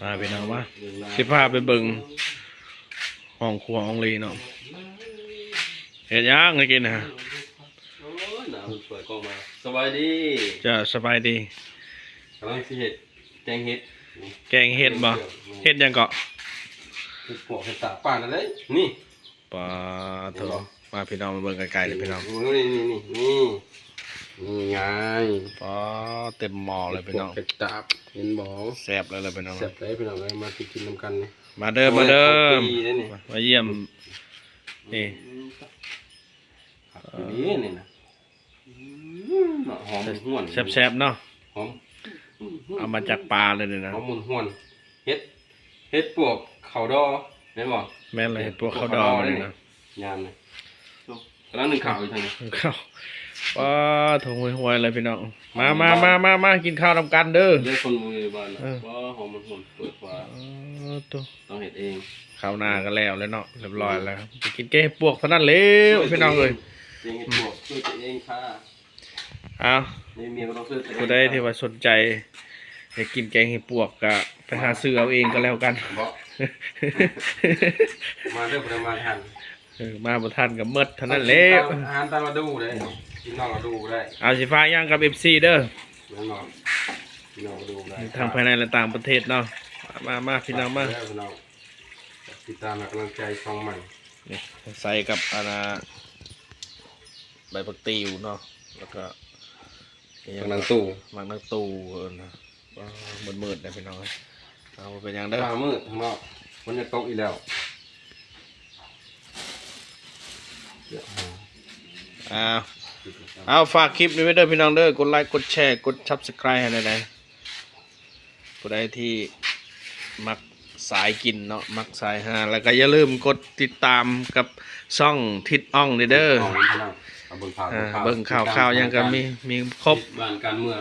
มาพี่น้องว่าสิพาไปเบิ่งห้องครัวห้องลีเนาะเฮ็ดหยังให้กินนะฮะโอ้ยหนาวเปิดกล้องมาสบายดีจะสบายดีกำลังสิเห็ดแกงเห็ดแกงเฮ็ดบ่เฮ็ดหยังเกาะเห็ดปวกเห็ดตาป่านอะไรนี่ปลาเถอะมาพี่น้องมาเบิ่งไกลๆเลยพี่น้องนี่นี่นี่นี่ นี่ไงปลาเต็มหม้อเลยพี่น้องเห็ดตาบเห็นบ่แซ่บเลยเลยพี่น้องเสียบได้พี่น้องเลยมากินน้ำกันนี่มาเด้อมาเด้อปีได้นี่มาเยี่ยมนี่ปีนี้นี่นะหอมห่วนแซ่บๆเนาะหอมเอามาจากปลาเลยเนี่ยนะหอมมุนห่วนเห็ดเห็ดปวกเขาดอแม่นบ่แม่นเลยเห็ดพวกข้าวดองเลยนะยามเลยกำลังหนึ่งข่าวอยู่ทางนี้ข้าวปลา ถุงหวยๆเลยพี่น้อง มามามามามากินข้าวนำกันเด้อเยอะคนมือบ้านนะเออว่าหอมมันหุ่นเปิดฟ้าอ๋อตัวต้องเห็ดเองข้าวหน้าก็แล้วแล้วเนาะเรียบร้อยแล้วไปกินเก้ปวกเท่านั้นเร็วพี่น้องเลยเองเห็ดปวกช่วยตัวเองค่ะเอานี่เมียก็ต้องช่วยตัวเองผู้ใดที่ว่าสนใจอยากกินแกงเห็ดปวกก็ไปหาซื้อเอาเองก็แล้วกันบอกมาเรื่องประมาณทันเออมาบ่ทันกับเมดเท่านั้นแหล้วอาหารตามมาดูเลย กินนอกมาดูได้เอาสิฟ้าย่างกับ FC เด้อน้องนอนกินนอกมาดูได้ทางภายในและต่างประเทศเนาะมามาพี่น้องมาแล้วพี่น้องติดตามและกำลังใจช่องใหม่นี่ใส่กับอาณาใบผักติวเนาะแล้วก็กำลังตู้มังนักตูเออนะมืดมืดๆนะพี่น้องเอาเป็นหยังเด้อฟ้ามืดข้างนอกมันจะตกอีกแล้วอ้าว เอาฝากคลิปนี้ไว้เด้อพี่น้องเด้อกดไลค์กดแชร์กด subscribe ให้หน่อยๆผู้ใดที่มักสายกินเนาะมักสายหาแล้วก็อย่าลืมกดติดตามกับช่องทิดอ่องเด้อของพี่น้องเอาเบิ่งข่าวอ่าเบิ่งข่าวข่าวๆยังก็มีมีครบบ้านการเมือง